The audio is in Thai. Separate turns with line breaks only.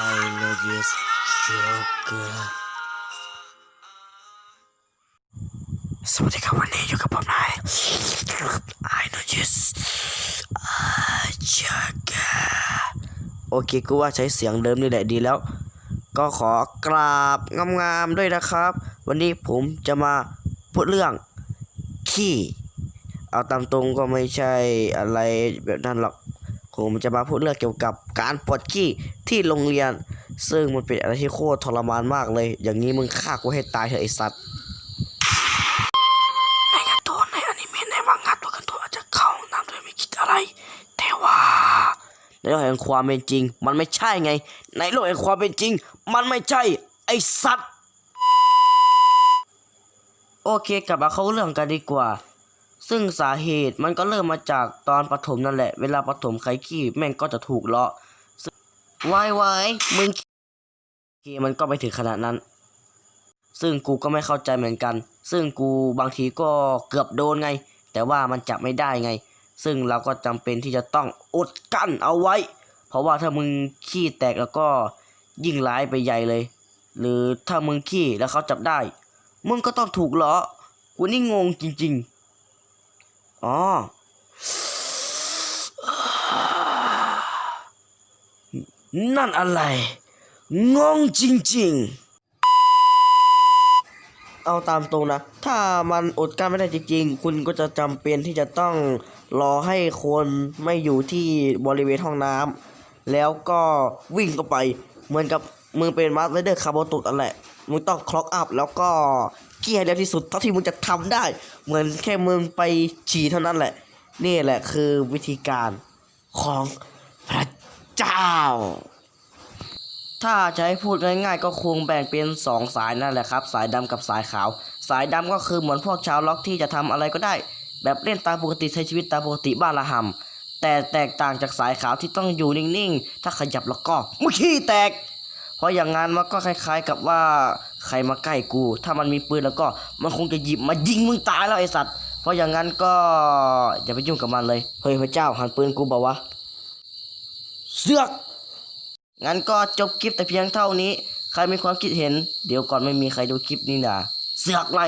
I know this Joker สวัสดีครับวันนี้อยู่กับผมนาย I know this Joker โอเคกูว่าใช้เสียงเดิมนี่แหละดีแล้ว ก็ขอกราบงามๆด้วยนะครับ วันนี้ผมจะมาพูดเรื่องขี้ เอาตามตรงก็ไม่ใช่อะไรแบบนั้นหรอก ผมจะมาพูดเรื่องเกี่ยวกับการปวดขี้ที่โรงเรียน ซึ่งมันเป็นอะไรที่โคตรทรมานมากเลย อย่างนี้มึงฆ่ากูให้ตายเถอะไอสัตว์ในการ์ตูนในอนิเมะในมังงะตัวการ์ตูนอาจจะเข้าน้ำโดยไม่คิดอะไร แต่ว่าในโลกแห่งความเป็นจริง มันไม่ใช่ไง ในโลกแห่งความเป็นจริง มันไม่ใช่ไอสัตว์โอเคกลับมาเข้าเรื่องกันดีกว่า ซึ่งสาเหตุมันก็เริ่มมาจากตอนปฐมนั่นแหละ เวลาปฐมใครขี้แม่งก็จะถูกเลาะวายวายมึงขี้มันก็ไปถึงขนาดนั้น ซึ่งกูก็ไม่เข้าใจเหมือนกัน ซึ่งกูบางทีก็เกือบโดนไง แต่ว่ามันจับไม่ได้ไง ซึ่งเราก็จำเป็นที่จะต้องอดกั้นเอาไว้ เพราะว่าถ้ามึงขี้แตกแล้วก็ยิ่งร้ายไปใหญ่เลย หรือถ้ามึงขี้แล้วเขาจับได้ มึงก็ต้องถูกเลาะกูนี่งงจริง ๆ อ๋อนั่นอะไร งงจริงๆ เอาตามตรงนะ ถ้ามันอดกั้นไม่ได้จริงๆ คุณก็จะจำเป็นที่จะต้องรอให้คนไม่อยู่ที่บริเวณห้องน้ำแล้วก็วิ่งเข้าไป เหมือนกับมึงเป็นมาสเตอร์คาร์บอตุกนั่นแหละ มึงต้องคล็อกอัพแล้วก็เกี่ยให้เร็วที่สุดเท่าที่มึงจะทำได้ เหมือนแค่มึงไปฉี่เท่านั้นแหละ นี่แหละคือวิธีการของพระเจ้า ถ้าจะให้พูดง่ายๆ ก็คงแบ่งเป็นสองสายนั่นแหละครับ สายดำกับสายขาว สายดำก็คือเหมือนพวกชาวล็อกที่จะทำอะไรก็ได้ แบบเล่นตามปกติใช้ชีวิตตามปกติบ้านละหำแต่แตกต่างจากสายขาวที่ต้องอยู่นิ่งๆ ถ้าขยับแล้วก็มุขี้แตก เพราะอย่างงั้นมันก็คล้าย ๆ กับว่าใครมาใกล้กู ถ้ามันมีปืนแล้วก็มันคงจะหยิบมายิงมึงตายแล้วไอสัตว์ เพราะอย่างงั้นก็อย่าไปยุ่งกับมันเลย เฮ้ยพระเจ้าหันปืนกูบอกวะเสือก งั้นก็จบคลิปแต่เพียงเท่านี้ ใครมีความคิดเห็น เดี๋ยวก่อนไม่มีใครดูคลิปนี้นะเสือกไล่